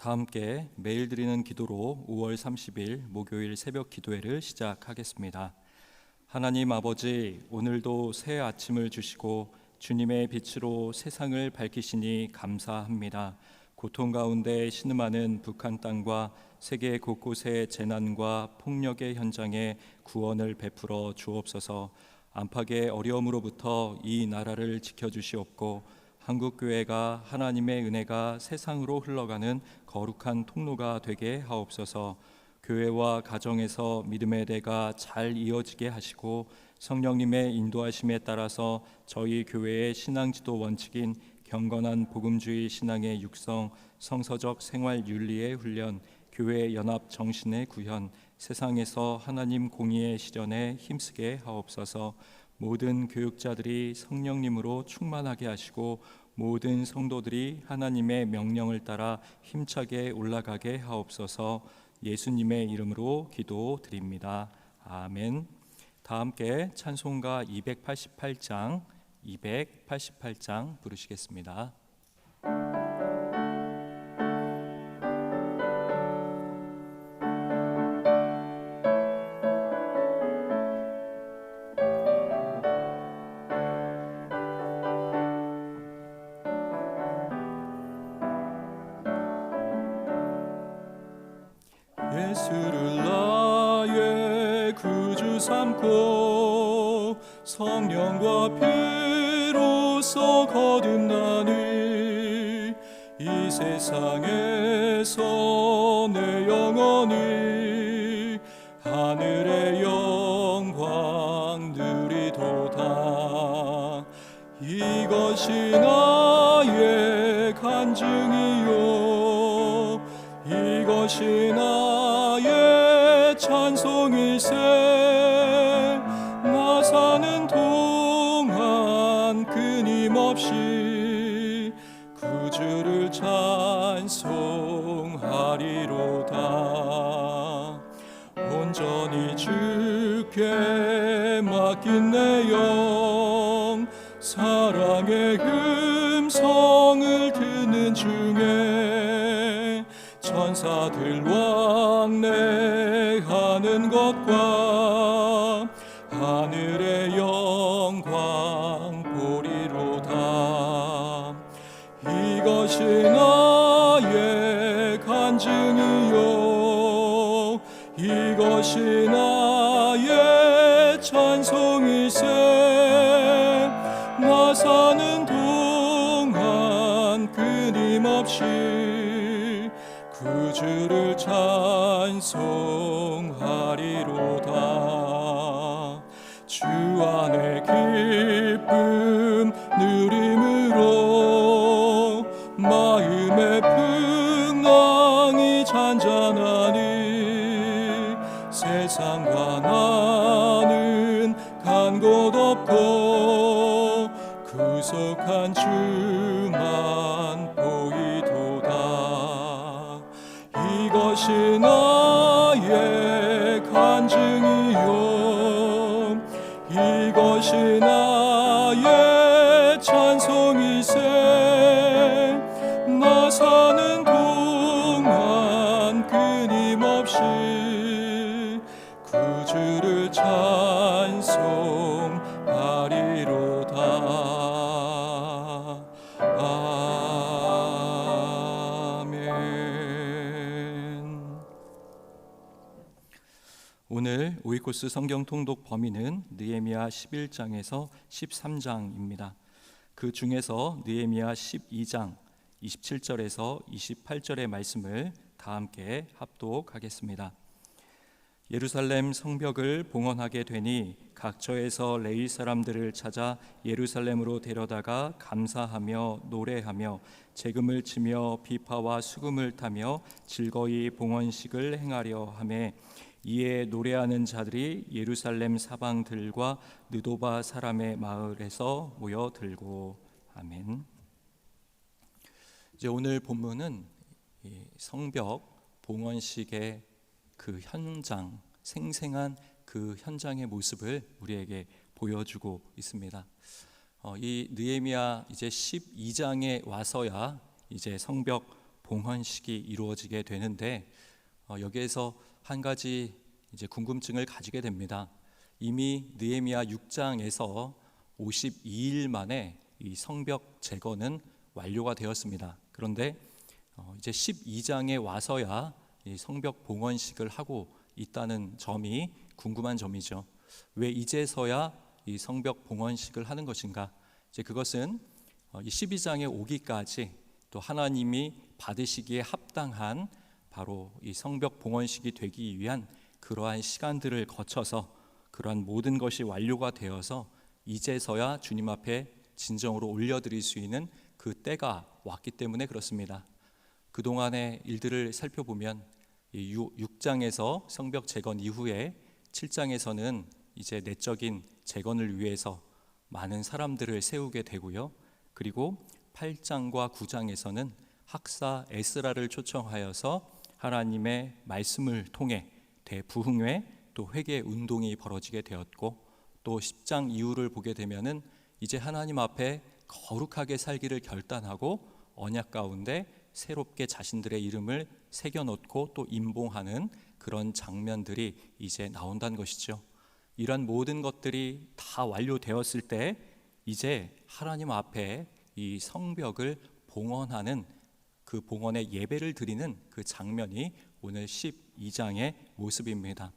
다 함께 매일 드리는 기도로 5월 30일 목요일 새벽 기도회를 시작하겠습니다. 하나님 아버지, 오늘도 새 아침을 주시고 주님의 빛으로 세상을 밝히시니 감사합니다. 고통 가운데 신음하는 북한 땅과 세계 곳곳의 재난과 폭력의 현장에 구원을 베풀어 주옵소서. 안팎의 어려움으로부터 이 나라를 지켜 주시옵고 한국 교회가 하나님의 은혜가 세상으로 흘러가는 거룩한 통로가 되게 하옵소서. 교회와 가정에서 믿음의 대가 잘 이어지게 하시고 성령님의 인도하심에 따라서 저희 교회의 신앙지도 원칙인 경건한 복음주의 신앙의 육성, 성서적 생활 윤리의 훈련, 교회 연합 정신의 구현, 세상에서 하나님 공의의 실현에 힘쓰게 하옵소서. 모든 교육자들이 성령님으로 충만하게 하시고 모든 성도들이 하나님의 명령을 따라 힘차게 올라가게 하옵소서. 예수님의 이름으로 기도드립니다. 아멘. 다 함께 찬송가 288장 288장 부르시겠습니다. 하늘의 영광 누리도다. 이것이 이것이 나의 간증이요. 이것이 나의 찬송이세. 나 사는 동안 끊임없이 구주를 찬송 이것 오늘 오이코스 성경 통독 범위는 느헤미야 11장에서 13장입니다. 그 중에서 느헤미야 12장 27절에서 28절의 말씀을 다 함께 합독하겠습니다. 예루살렘 성벽을 봉헌하게 되니 각처에서 레위 사람들을 찾아 예루살렘으로 데려다가 감사하며 노래하며 재금을 치며 비파와 수금을 타며 즐거이 봉헌식을 행하려 하매 이에 노래하는 자들이 예루살렘 사방들과 느도바 사람의 마을에서 모여들고 아멘. 이제 오늘 본문은 이 성벽 봉헌식의 그 현장, 생생한 그 현장의 모습을 우리에게 보여주고 있습니다. 어, 이 느헤미야 이제 12장에 와서야 이제 성벽 봉헌식이 이루어지게 되는데 어, 여기에서 한 가지 이제 궁금증을 가지게 됩니다. 이미 느헤미야 6장에서 52일 만에 이 성벽 재건은 완료가 되었습니다. 그런데 어, 이제 12장에 와서야 이 성벽 봉헌식을 하고 있다는 점이 궁금한 점이죠. 왜 이제서야 이 성벽 봉헌식을 하는 것인가? 이제 그것은 어, 이 12장에 오기까지 또 하나님이 받으시기에 합당한 바로 이 성벽 봉헌식이 되기 위한 그러한 시간들을 거쳐서 그러한 모든 것이 완료가 되어서 이제서야 주님 앞에 진정으로 올려드릴 수 있는 그 때가 왔기 때문에 그렇습니다. 그 동안의 일들을 살펴보면 이 6장에서 성벽 재건 이후에 7장에서는 이제 내적인 재건을 위해서 많은 사람들을 세우게 되고요. 그리고 8장과 9장에서는 학사 에스라를 초청하여서 하나님의 말씀을 통해 대부흥회 또 회개 운동이 벌어지게 되었고 또 10장 이후를 보게 되면은 이제 하나님 앞에 거룩하게 살기를 결단하고 언약 가운데 새롭게 자신들의 이름을 새겨 놓고 또 임봉하는 그런 장면들이 이제 나온다는 것이죠. 이런 모든 것들이 다 완료되었을 때 이제 하나님 앞에 이 성벽을 봉헌하는 그 봉헌의 예배를 드리는 그 장면이 오늘 12장의 모습입니다.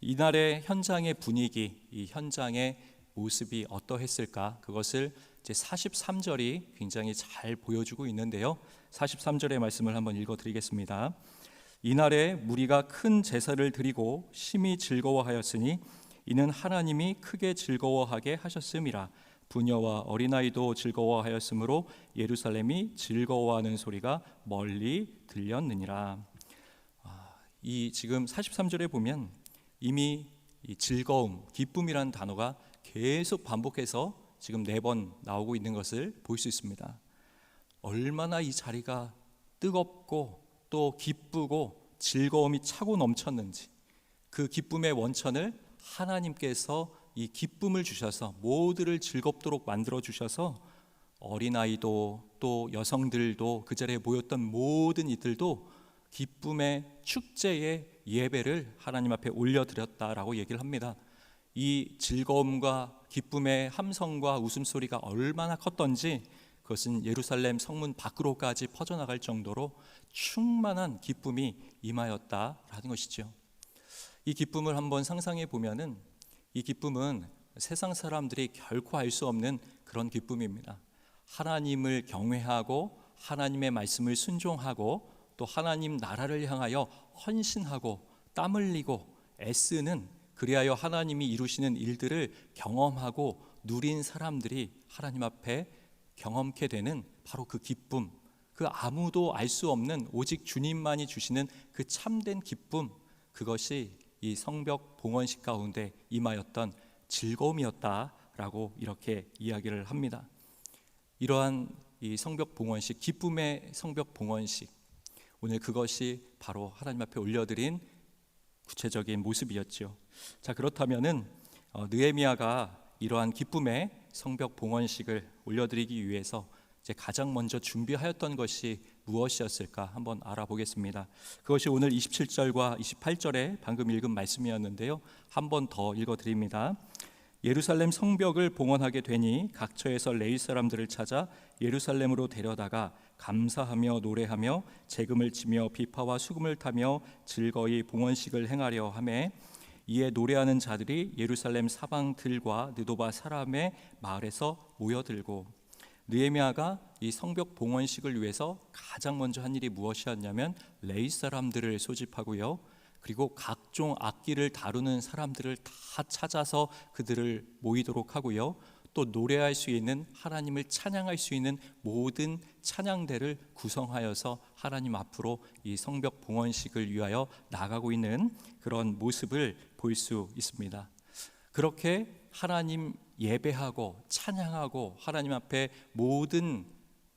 이날의 현장의 분위기, 이 현장의 모습이 어떠했을까? 그것을 이제 43절이 굉장히 잘 보여주고 있는데요. 43절의 말씀을 한번 읽어 드리겠습니다. 이날에 무리가 큰 제사를 드리고 심히 즐거워하였으니 이는 하나님이 크게 즐거워하게 하셨음이라. 부녀와 어린아이도 즐거워하였으므로 예루살렘이 즐거워하는 소리가 멀리 들렸느니라. 아, 이 지금 43절에 보면 이미 이 즐거움, 기쁨이라는 단어가 계속 반복해서 지금 네 번 나오고 있는 것을 볼 수 있습니다. 얼마나 이 자리가 뜨겁고 또 기쁘고 즐거움이 차고 넘쳤는지 그 기쁨의 원천을 하나님께서 이 기쁨을 주셔서 모두를 즐겁도록 만들어 주셔서 어린아이도 또 여성들도 그 자리에 모였던 모든 이들도 기쁨의 축제의 예배를 하나님 앞에 올려드렸다라고 얘기를 합니다. 이 즐거움과 기쁨의 함성과 웃음소리가 얼마나 컸던지 그것은 예루살렘 성문 밖으로까지 퍼져나갈 정도로 충만한 기쁨이 임하였다라는 것이죠. 이 기쁨을 한번 상상해 보면은 이 기쁨은 세상 사람들이 결코 알 수 없는 그런 기쁨입니다. 하나님을 경외하고 하나님의 말씀을 순종하고 또 하나님 나라를 향하여 헌신하고 땀 흘리고 애쓰는 그리하여 하나님이 이루시는 일들을 경험하고 누린 사람들이 하나님 앞에 경험케 되는 바로 그 기쁨, 그 아무도 알 수 없는 오직 주님만이 주시는 그 참된 기쁨, 그것이 이 성벽 봉헌식 가운데 임하였던 즐거움이었다라고 이렇게 이야기를 합니다. 이러한 이 성벽 봉헌식, 기쁨의 성벽 봉헌식, 오늘 그것이 바로 하나님 앞에 올려드린 구체적인 모습이었죠. 자 그렇다면은 어, 느헤미야가 이러한 기쁨의 성벽 봉헌식을 올려드리기 위해서 이제 가장 먼저 준비하였던 것이 무엇이었을까 한번 알아보겠습니다. 그것이 오늘 27절과 28절에 방금 읽은 말씀이었는데요. 한번 더 읽어 드립니다. 예루살렘 성벽을 봉헌하게 되니 각 처에서 레위 사람들을 찾아 예루살렘으로 데려다가 감사하며 노래하며 재금을 치며 비파와 수금을 타며 즐거이 봉헌식을 행하려 하매 이에 노래하는 자들이 예루살렘 사방 들과 느도바 사람의 마을에서 모여들고 느헤미야가 이 성벽 봉헌식을 위해서 가장 먼저 한 일이 무엇이었냐면 레이 사람들을 소집하고요. 그리고 각종 악기를 다루는 사람들을 다 찾아서 그들을 모이도록 하고요. 또 노래할 수 있는 하나님을 찬양할 수 있는 모든 찬양대를 구성하여서 하나님 앞으로 이 성벽 봉헌식을 위하여 나가고 있는 그런 모습을 볼 수 있습니다. 그렇게 하나님 예배하고 찬양하고 하나님 앞에 모든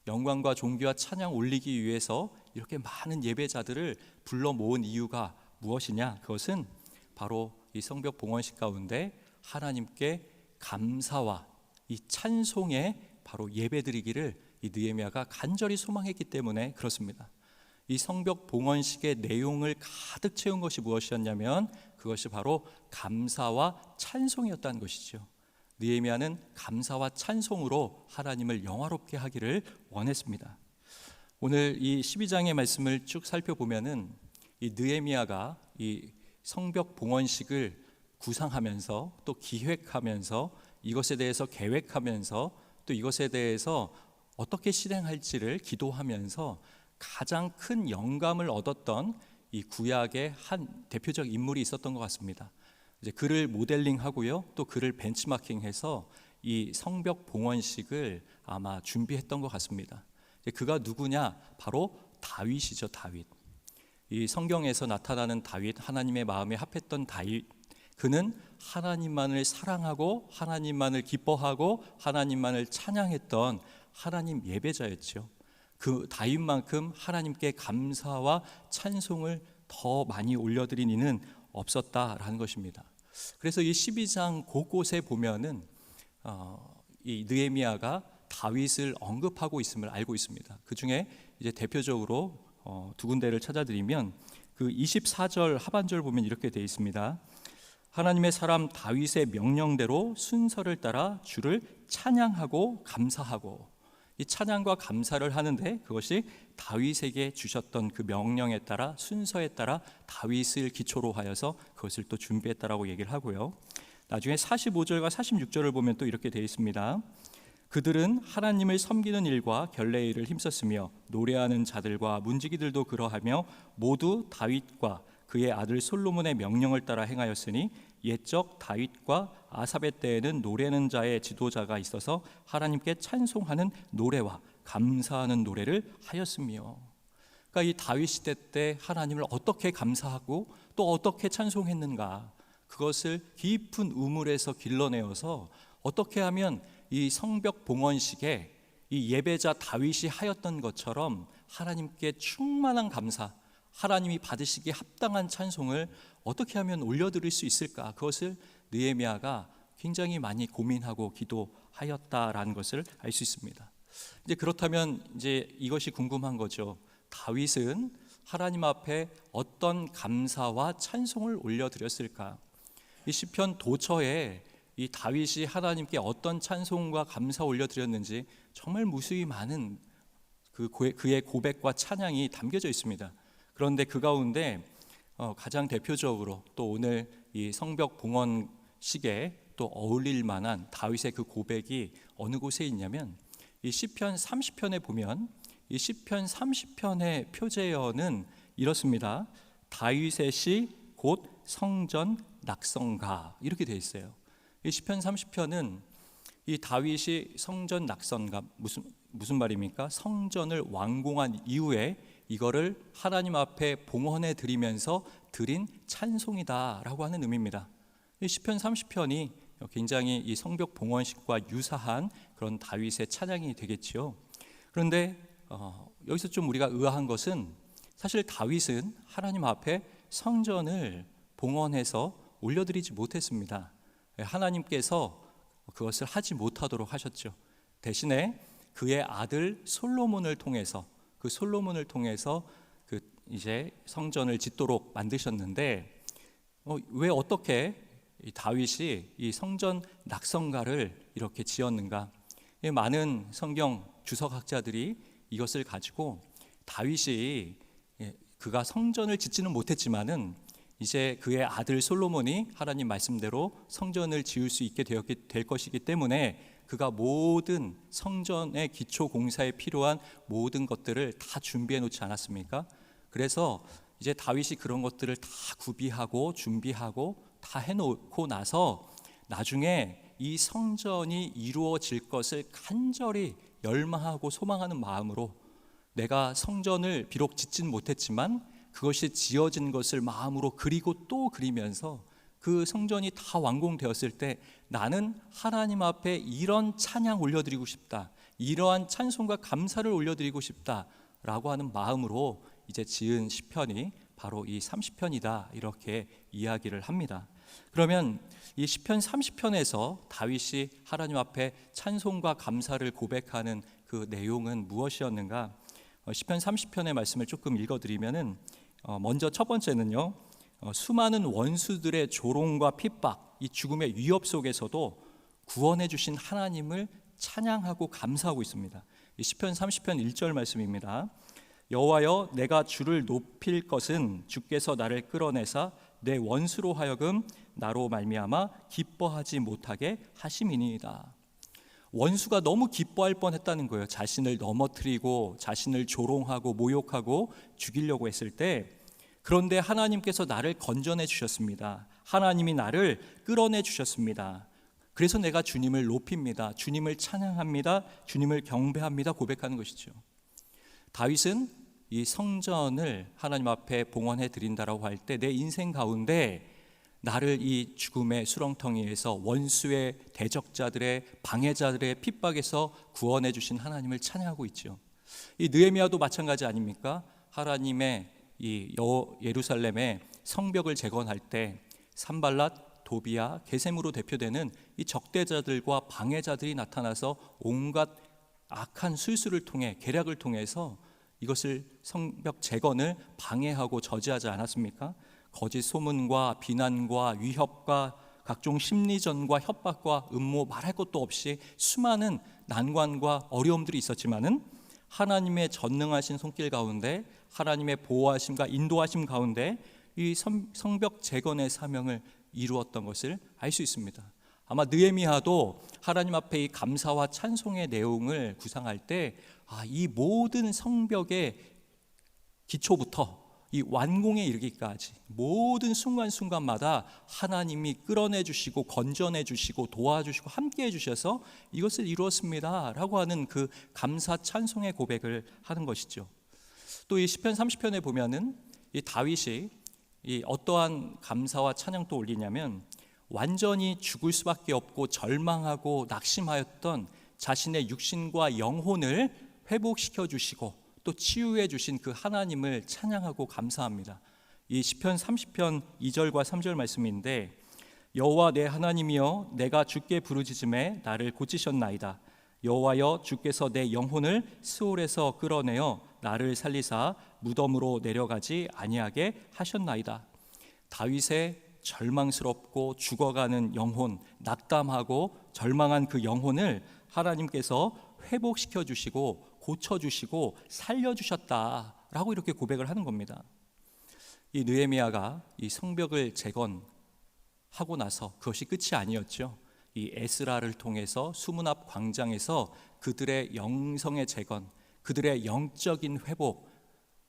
영광과 존귀와 찬양 올리기 위해서 이렇게 많은 예배자들을 불러 모은 이유가 무엇이냐? 그것은 바로 이 성벽 봉헌식 가운데 하나님께 감사와 이 찬송에 바로 예배드리기를 이 느헤미야가 간절히 소망했기 때문에 그렇습니다. 이 성벽 봉헌식의 내용을 가득 채운 것이 무엇이었냐면 그것이 바로 감사와 찬송이었다는 것이죠. 느헤미야는 감사와 찬송으로 하나님을 영화롭게 하기를 원했습니다. 오늘 이 12장의 말씀을 쭉 살펴보면은 이 느헤미야가 이 성벽 봉헌식을 구상하면서 또 기획하면서 이것에 대해서 계획하면서 또 이것에 대해서 어떻게 실행할지를 기도하면서 가장 큰 영감을 얻었던 이 구약의 한 대표적 인물이 있었던 것 같습니다. 이제 그를 모델링하고요, 또 그를 벤치마킹해서 이 성벽 봉헌식을 아마 준비했던 것 같습니다. 그가 누구냐? 바로 다윗이죠, 다윗. 이 성경에서 나타나는 다윗, 하나님의 마음에 합했던 다윗, 그는 하나님만을 사랑하고 하나님만을 기뻐하고 하나님만을 찬양했던 하나님 예배자였죠. 그 다윗만큼 하나님께 감사와 찬송을 더 많이 올려드린 이는 없었다라는 것입니다. 그래서 이 12장 곳곳에 보면은 어, 이 느헤미야가 다윗을 언급하고 있음을 알고 있습니다. 그 중에 이제 대표적으로 어, 두 군데를 찾아드리면 그 24절 하반절 보면 이렇게 되어 있습니다. 하나님의 사람 다윗의 명령대로 순서를 따라 주를 찬양하고 감사하고 이 찬양과 감사를 하는데 그것이 다윗에게 주셨던 그 명령에 따라 순서에 따라 다윗을 기초로 하여서 그것을 또 준비했다라고 얘기를 하고요. 나중에 45절과 46절을 보면 또 이렇게 되어 있습니다. 그들은 하나님을 섬기는 일과 결례의 일을 힘썼으며 노래하는 자들과 문지기들도 그러하며 모두 다윗과 그의 아들 솔로몬의 명령을 따라 행하였으니 옛적 다윗과 아삽의 때에는 노래는 자의 지도자가 있어서 하나님께 찬송하는 노래와 감사하는 노래를 하였으며 그러니까 이 다윗 시대 때 하나님을 어떻게 감사하고 또 어떻게 찬송했는가 그것을 깊은 우물에서 길러내어서 어떻게 하면 이 성벽 봉헌식에 이 예배자 다윗이 하였던 것처럼 하나님께 충만한 감사 하나님이 받으시기에 합당한 찬송을 어떻게 하면 올려드릴 수 있을까? 그것을 느헤미야가 굉장히 많이 고민하고 기도하였다라는 것을 알 수 있습니다. 이제 그렇다면 이제 이것이 궁금한 거죠. 다윗은 하나님 앞에 어떤 감사와 찬송을 올려드렸을까? 이 시편 도처에 이 다윗이 하나님께 어떤 찬송과 감사 올려드렸는지 정말 무수히 많은 그 그의 고백과 찬양이 담겨져 있습니다. 그런데 그 가운데 어, 가장 대표적으로 또 오늘 이 성벽 봉헌식에 또 어울릴 만한 다윗의 그 고백이 어느 곳에 있냐면 이 시편 30편에 보면 이 시편 30편의 표제어는 이렇습니다. 다윗의 시 곧 성전 낙성가 이렇게 되어 있어요. 이 시편 30편은 이 다윗이 성전 낙성가 무슨 무슨 말입니까? 성전을 완공한 이후에 이거를 하나님 앞에 봉헌해 드리면서 드린 찬송이다라고 하는 의미입니다. 이 시편 30편이 굉장히 이 성벽 봉헌식과 유사한 그런 다윗의 찬양이 되겠지요. 그런데 어, 여기서 좀 우리가 의아한 것은 사실 다윗은 하나님 앞에 성전을 봉헌해서 올려드리지 못했습니다. 하나님께서 그것을 하지 못하도록 하셨죠. 대신에 그의 아들 솔로몬을 통해서 그 솔로몬을 통해서 그 이제 성전을 짓도록 만드셨는데 어, 왜 어떻게 이 다윗이 이 성전 낙성가를 이렇게 지었는가? 많은 성경 주석학자들이 이것을 가지고 다윗이 예, 그가 성전을 짓지는 못했지만은 이제 그의 아들 솔로몬이 하나님 말씀대로 성전을 지을 수 있게 되었기 될 것이기 때문에 그가 모든 성전의 기초 공사에 필요한 모든 것들을 다 준비해 놓지 않았습니까? 그래서 이제 다윗이 그런 것들을 다 구비하고 준비하고 다 해놓고 나서 나중에 이 성전이 이루어질 것을 간절히 열망하고 소망하는 마음으로 내가 성전을 비록 짓진 못했지만 그것이 지어진 것을 마음으로 그리고 또 그리면서 그 성전이 다 완공되었을 때 나는 하나님 앞에 이런 찬양 올려드리고 싶다. 이러한 찬송과 감사를 올려드리고 싶다라고 하는 마음으로 이제 지은 시편이 바로 이 30편이다 이렇게 이야기를 합니다. 그러면 이 시편 30편에서 다윗이 하나님 앞에 찬송과 감사를 고백하는 그 내용은 무엇이었는가? 어, 시편 30편의 말씀을 조금 읽어 드리면은 어, 먼저 첫 번째는요 어, 수많은 원수들의 조롱과 핍박 이 죽음의 위협 속에서도 구원해 주신 하나님을 찬양하고 감사하고 있습니다. 이 시편 30편 1절 말씀입니다. 여호와여 내가 주를 높일 것은 주께서 나를 끌어내사 내 원수로 하여금 나로 말미암아 기뻐하지 못하게 하심이니이다. 원수가 너무 기뻐할 뻔했다는 거예요. 자신을 넘어뜨리고 자신을 조롱하고 모욕하고 죽이려고 했을 때 그런데 하나님께서 나를 건져내 주셨습니다. 하나님이 나를 끌어내 주셨습니다. 그래서 내가 주님을 높입니다. 주님을 찬양합니다. 주님을 경배합니다. 고백하는 것이죠. 다윗은 이 성전을 하나님 앞에 봉헌해 드린다라고 할 때 내 인생 가운데 나를 이 죽음의 수렁텅이에서 원수의 대적자들의 방해자들의 핍박에서 구원해 주신 하나님을 찬양하고 있죠. 이 느헤미야도 마찬가지 아닙니까? 하나님의 이 여, 예루살렘의 성벽을 재건할 때 산발랏, 도비야, 게셈으로 대표되는 이 적대자들과 방해자들이 나타나서 온갖 악한 술수를 통해 계략을 통해서 이것을 성벽 재건을 방해하고 저지하지 않았습니까? 거짓 소문과 비난과 위협과 각종 심리전과 협박과 음모 말할 것도 없이 수많은 난관과 어려움들이 있었지만은 하나님의 전능하신 손길 가운데 하나님의 보호하심과 인도하심 가운데 이 성- 성벽 재건의 사명을 이루었던 것을 알 수 있습니다. 아마 느헤미야도 하나님 앞에 이 감사와 찬송의 내용을 구상할 때 아, 이 모든 성벽의 기초부터 이 완공에 이르기까지 모든 순간순간마다 하나님이 끌어내 주시고 건져내 주시고 도와주시고 함께 해 주셔서 이것을 이루었습니다라고 하는 그 감사 찬송의 고백을 하는 것이죠. 또 이 시편 30편에 보면은 이 다윗이 이 어떠한 감사와 찬양도 올리냐면 완전히 죽을 수밖에 없고 절망하고 낙심하였던 자신의 육신과 영혼을 회복시켜 주시고 또 치유해 주신 그 하나님을 찬양하고 감사합니다. 이 시편 30편 2절과 3절 말씀인데 여호와 내 하나님이여 내가 주께 부르짖음에 나를 고치셨나이다. 여호와여 주께서 내 영혼을 스올에서 끌어내어 나를 살리사 무덤으로 내려가지 아니하게 하셨나이다. 다윗의 절망스럽고 죽어가는 영혼, 낙담하고 절망한 그 영혼을 하나님께서 회복시켜 주시고 고쳐 주시고 살려 주셨다라고 이렇게 고백을 하는 겁니다. 이 느헤미야가 이 성벽을 재건하고 나서 그것이 끝이 아니었죠. 이 에스라를 통해서 수문 앞 광장에서 그들의 영성의 재건, 그들의 영적인 회복,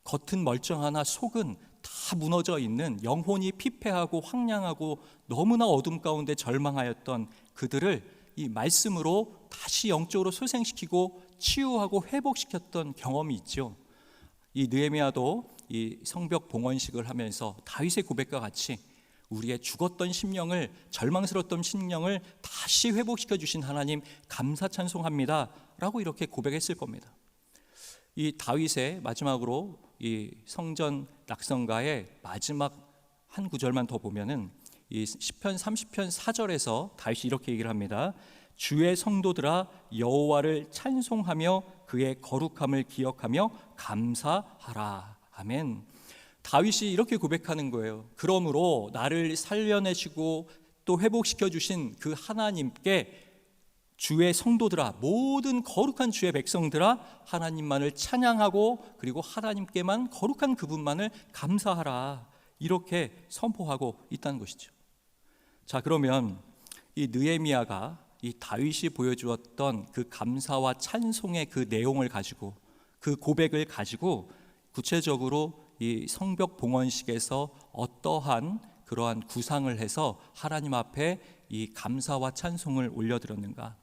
겉은 멀쩡하나 속은 다 무너져 있는 영혼이 피폐하고 황량하고 너무나 어둠 가운데 절망하였던 그들을 이 말씀으로 다시 영적으로 소생시키고 치유하고 회복시켰던 경험이 있죠. 이 느헤미야도 이 성벽 봉헌식을 하면서 다윗의 고백과 같이 우리의 죽었던 심령을 절망스러웠던 심령을 다시 회복시켜 주신 하나님 감사 찬송합니다라고 이렇게 고백했을 겁니다. 이 다윗의 마지막으로 이 성전 낙성가의 마지막 한 구절만 더 보면은 이 시편 30편 4절에서 다윗이 이렇게 얘기를 합니다. 주의 성도들아 여호와를 찬송하며 그의 거룩함을 기억하며 감사하라. 아멘. 다윗이 이렇게 고백하는 거예요. 그러므로 나를 살려내시고 또 회복시켜 주신 그 하나님께 주의 성도들아 모든 거룩한 주의 백성들아 하나님만을 찬양하고 그리고 하나님께만 거룩한 그분만을 감사하라 이렇게 선포하고 있다는 것이죠. 자 그러면 이 느헤미야가 이 다윗이 보여주었던 그 감사와 찬송의 그 내용을 가지고 그 고백을 가지고 구체적으로 이 성벽 봉헌식에서 어떠한 그러한 구상을 해서 하나님 앞에 이 감사와 찬송을 올려드렸는가?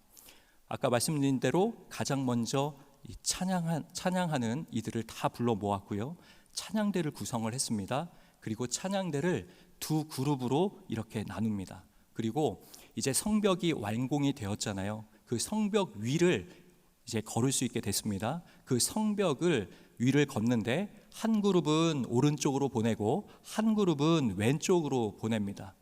아까 말씀드린 대로 가장 먼저 이 찬양한, 찬양하는 이들을 다 불러 모았고요. 찬양대를 구성을 했습니다. 그리고 찬양대를 두 그룹으로 이렇게 나눕니다. 그리고 이제 성벽이 완공이 되었잖아요. 그 성벽 위를 이제 걸을 수 있게 됐습니다. 그 성벽을 위를 걷는데 한 그룹은 오른쪽으로 보내고 한 그룹은 왼쪽으로 보냅니다.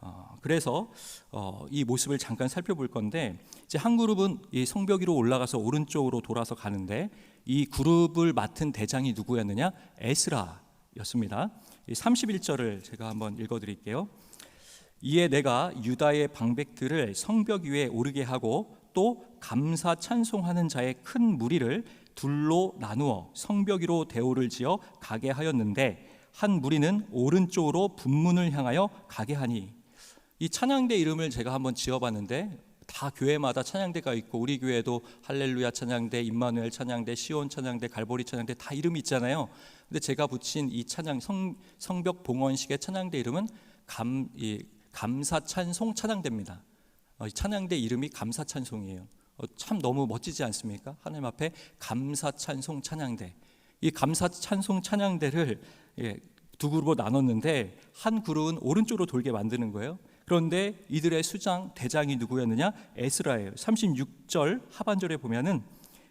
어, 그래서 어, 이 모습을 잠깐 살펴볼 건데 이제 한 그룹은 이 성벽 위로 올라가서 오른쪽으로 돌아서 가는데 이 그룹을 맡은 대장이 누구였느냐? 에스라였습니다. 31절을 제가 한번 읽어드릴게요. 이에 내가 유다의 방백들을 성벽 위에 오르게 하고 또 감사 찬송하는 자의 큰 무리를 둘로 나누어 성벽 위로 대오를 지어 가게 하였는데 한 무리는 오른쪽으로 분문을 향하여 가게 하니 이 찬양대 이름을 제가 한번 지어봤는데 다 교회마다 찬양대가 있고 우리 교회도 할렐루야 찬양대, 임마누엘 찬양대, 시온 찬양대, 갈보리 찬양대 다 이름이 있잖아요. 근데 제가 붙인 이 찬양 성, 성벽 봉헌식의 찬양대 이름은 감, 이, 감사 찬송 찬양대입니다. 어, 이 찬양대 이름이 감사 찬송이에요. 어, 참 너무 멋지지 않습니까? 하나님 앞에 감사 찬송 찬양대. 이 감사 찬송 찬양대를 예, 두 그룹으로 나눴는데 한 그룹은 오른쪽으로 돌게 만드는 거예요. 그런데 이들의 수장 대장이 누구였느냐? 에스라예요. 36절 하반절에 보면은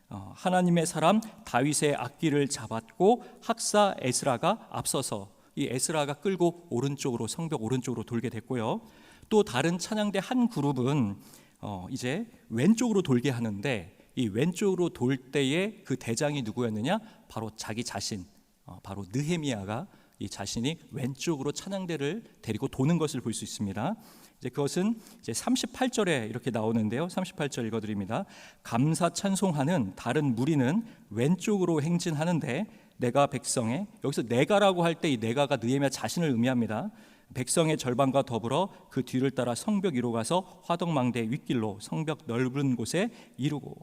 어, 하나님의 사람 다윗의 악기를 잡았고 학사 에스라가 앞서서 이 에스라가 끌고 오른쪽으로 성벽 오른쪽으로 돌게 됐고요. 또 다른 찬양대 한 그룹은 어, 이제 왼쪽으로 돌게 하는데 이 왼쪽으로 돌 때에 그 대장이 누구였느냐? 바로 자기 자신, 어, 바로 느헤미야가 이 자신이 왼쪽으로 찬양대를 데리고 도는 것을 볼 수 있습니다. 이제 그것은 이제 38절에 이렇게 나오는데요. 38절 읽어드립니다. 감사 찬송하는 다른 무리는 왼쪽으로 행진하는데 내가 백성의 여기서 내가라고 할 때 이 내가가 느헤미야 자신을 의미합니다. 백성의 절반과 더불어 그 뒤를 따라 성벽 위로 가서 화덕망대 윗길로 성벽 넓은 곳에 이루고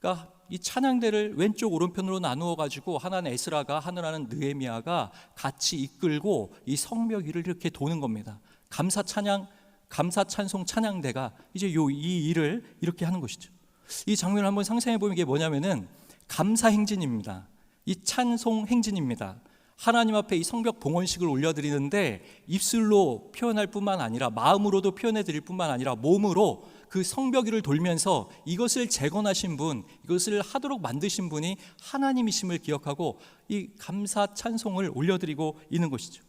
그러니까 이 찬양대를 왼쪽 오른편으로 나누어 가지고 하나는 에스라가 하나는 느헤미야가 같이 이끌고 이 성벽 위를 이렇게 도는 겁니다. 감사 찬양 감사 찬송 찬양대가 이제 요 이 일을 이렇게 하는 것이죠. 이 장면을 한번 상상해 보면 이게 뭐냐면은 감사 행진입니다. 이 찬송 행진입니다. 하나님 앞에 이 성벽 봉헌식을 올려드리는데 입술로 표현할 뿐만 아니라 마음으로도 표현해 드릴 뿐만 아니라 몸으로 그 성벽 위를 돌면서 이것을 재건하신 분, 이것을 하도록 만드신 분이 하나님이심을 기억하고 이 감사 찬송을 올려드리고 있는 것이죠.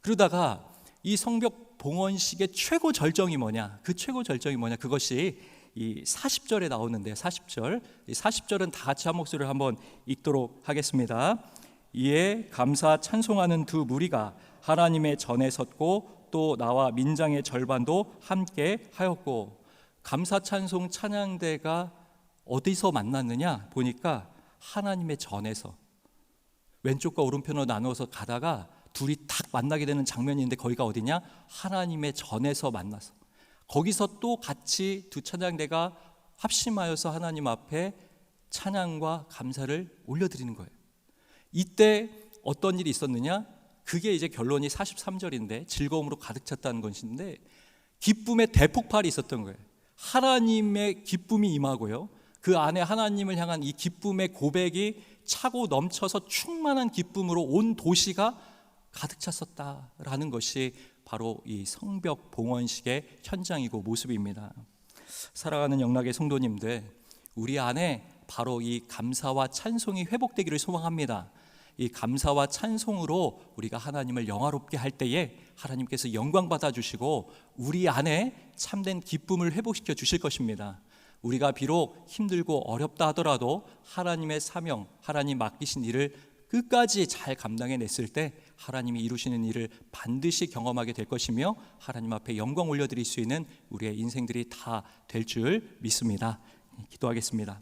그러다가 이 성벽 봉헌식의 최고 절정이 뭐냐? 그 최고 절정이 뭐냐? 그것이 이 40절에 나오는데 40절. 이 40절은 다 같이 한 목소리를 한번 읽도록 하겠습니다. 이에 감사 찬송하는 두 무리가 하나님의 전에 섰고 또 나와 민장의 절반도 함께 하였고 감사 찬송 찬양대가 어디서 만났느냐 보니까 하나님의 전에서 왼쪽과 오른편으로 나누어서 가다가 둘이 탁 만나게 되는 장면이 있는데 거기가 어디냐? 하나님의 전에서 만나서 거기서 또 같이 두 찬양대가 합심하여서 하나님 앞에 찬양과 감사를 올려드리는 거예요. 이때 어떤 일이 있었느냐? 그게 이제 결론이 43절인데 즐거움으로 가득 찼다는 것인데 기쁨의 대폭발이 있었던 거예요. 하나님의 기쁨이 임하고요. 그 안에 하나님을 향한 이 기쁨의 고백이 차고 넘쳐서 충만한 기쁨으로 온 도시가 가득 찼었다라는 것이 바로 이 성벽 봉헌식의 현장이고 모습입니다. 사랑하는 영락의 성도님들, 우리 안에 바로 이 감사와 찬송이 회복되기를 소망합니다. 이 감사와 찬송으로 우리가 하나님을 영화롭게 할 때에 하나님께서 영광 받아 주시고 우리 안에 참된 기쁨을 회복시켜 주실 것입니다. 우리가 비록 힘들고 어렵다 하더라도 하나님의 사명, 하나님 맡기신 일을 끝까지 잘 감당해 냈을 때 하나님이 이루시는 일을 반드시 경험하게 될 것이며 하나님 앞에 영광 올려드릴 수 있는 우리의 인생들이 다 될 줄 믿습니다. 기도하겠습니다.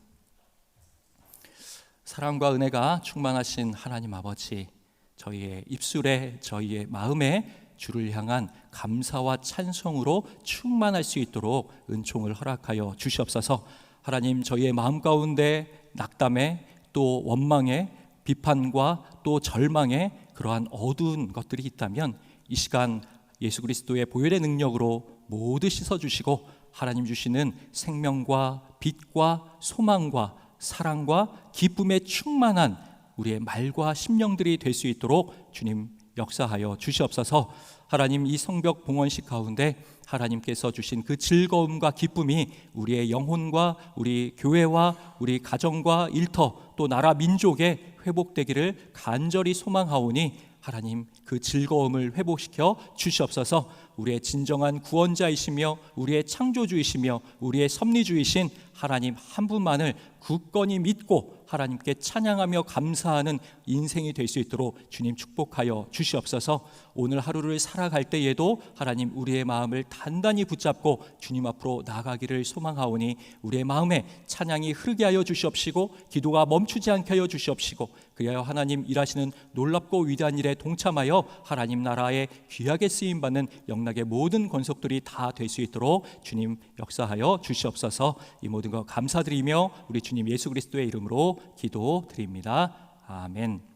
사랑과 은혜가 충만하신 하나님 아버지, 저희의 입술에 저희의 마음에 주를 향한 감사와 찬송으로 충만할 수 있도록 은총을 허락하여 주시옵소서. 하나님 저희의 마음 가운데 낙담에 또 원망에 비판과 또 절망에 그러한 어두운 것들이 있다면 이 시간 예수 그리스도의 보혈의 능력으로 모두 씻어 주시고 하나님 주시는 생명과 빛과 소망과 사랑과 기쁨에 충만한 우리의 말과 심령들이 될 수 있도록 주님 역사하여 주시옵소서. 하나님 이 성벽 봉헌식 가운데 하나님께서 주신 그 즐거움과 기쁨이 우리의 영혼과 우리 교회와 우리 가정과 일터 또 나라 민족에 회복되기를 간절히 소망하오니 하나님 그 즐거움을 회복시켜 주시옵소서. 우리의 진정한 구원자이시며 우리의 창조주이시며 우리의 섭리주이신 하나님 한 분만을 굳건히 믿고 하나님께 찬양하며 감사하는 인생이 될 수 있도록 주님 축복하여 주시옵소서. 오늘 하루를 살아갈 때에도 하나님 우리의 마음을 단단히 붙잡고 주님 앞으로 나가기를 소망하오니 우리의 마음에 찬양이 흐르게 하여 주시옵시고 기도가 멈추지 않게 하여 주시옵시고 그리하여 하나님 일하시는 놀랍고 위대한 일에 동참하여 하나님 나라에 귀하게 쓰임 받는 영락의 모든 권속들이 다 될 수 있도록 주님 역사하여 주시옵소서. 이 모든 것 감사드리며 우리 주님 예수 그리스도의 이름으로 기도드립니다. 아멘.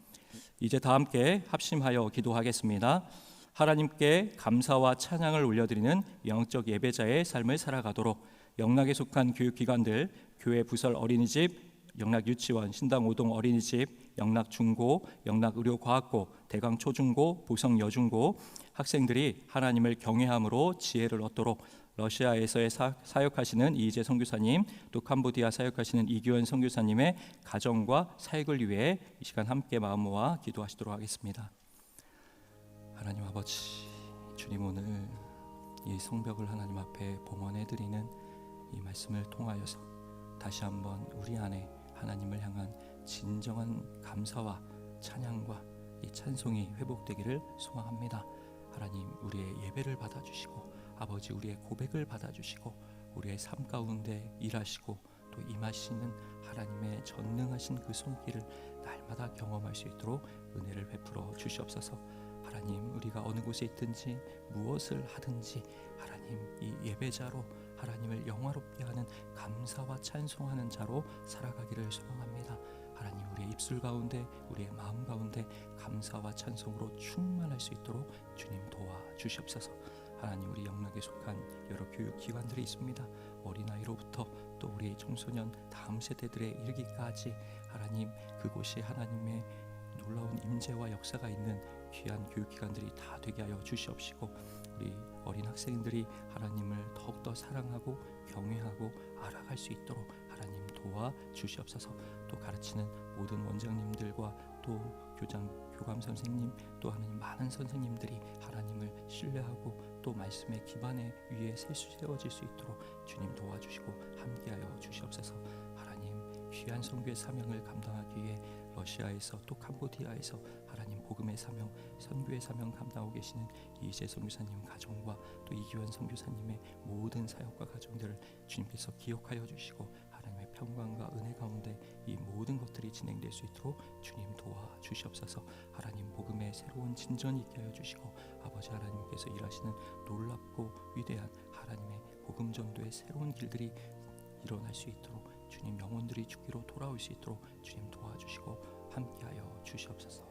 이제 다 함께 합심하여 기도하겠습니다. 하나님께 감사와 찬양을 올려드리는 영적 예배자의 삶을 살아가도록 영락에 속한 교육기관들, 교회 부설 어린이집, 영락 유치원, 신당 오동 어린이집, 영락 중고, 영락 의료과학고, 대강 초중고, 보성 여중고 학생들이 하나님을 경외함으로 지혜를 얻도록 러시아에서의 사, 사역하시는 이재 선교사님, 또 캄보디아 사역하시는 이규현 선교사님의 가정과 사역을 위해 이 시간 함께 마음 모아 기도하시도록 하겠습니다. 하나님 아버지, 주님 오늘 이 성벽을 하나님 앞에 봉헌해 드리는 이 말씀을 통하여서 다시 한번 우리 안에 하나님을 향한 진정한 감사와 찬양과 이 찬송이 회복되기를 소망합니다. 하나님 우리의 예배를 받아주시고 아버지 우리의 고백을 받아주시고 우리의 삶 가운데 일하시고 또 임하시는 하나님의 전능하신 그 손길을 날마다 경험할 수 있도록 은혜를 베풀어 주시옵소서. 하나님 우리가 어느 곳에 있든지 무엇을 하든지 하나님 이 예배자로 하나님을 영화롭게 하는 감사와 찬송하는 자로 살아가기를 소망합니다. 하나님 우리의 입술 가운데 우리의 마음 가운데 감사와 찬송으로 충만할 수 있도록 주님 도와 주시옵소서. 하나님 우리 영락에 속한 여러 교육 기관들이 있습니다. 어린아이로부터 또 우리 청소년 다음 세대들에 이르기까지 하나님 그곳이 하나님의 놀라운 임재와 역사가 있는 귀한 교육 기관들이 다 되게 하여 주시옵시고 우리 어린 학생들이 하나님을 더욱더 사랑하고 경외하고 알아갈 수 있도록 하나님 도와 주시옵소서. 또 가르치는 모든 원장님들과 또 교장 교감 선생님 또 하나님 많은 선생님들이 하나님을 신뢰하고 또 말씀의 기반에 위에 세워질 수 있도록 주님 도와주시고 함께하여 주시옵소서. 하나님 귀한 선교의 사명을 감당하기 위해 러시아에서 또 캄보디아에서 하나님 복음의 사명, 선교의 사명 감당하고 계시는 이재 선교사님 가정과 또 이규현 선교사님의 모든 사역과 가정들을 주님께서 기억하여 주시고 평강과 은혜 가운데 이 모든 것들이 진행될 수 있도록 주님 도와 주시옵소서. 하나님 복음의 새로운 진전이 있게 하여 주시고 아버지 하나님께서 일하시는 놀랍고 위대한 하나님의 복음 전도의 새로운 길들이 일어날 수 있도록 주님 영혼들이 죽기로 돌아올 수 있도록 주님 도와주시고 함께하여 주시옵소서.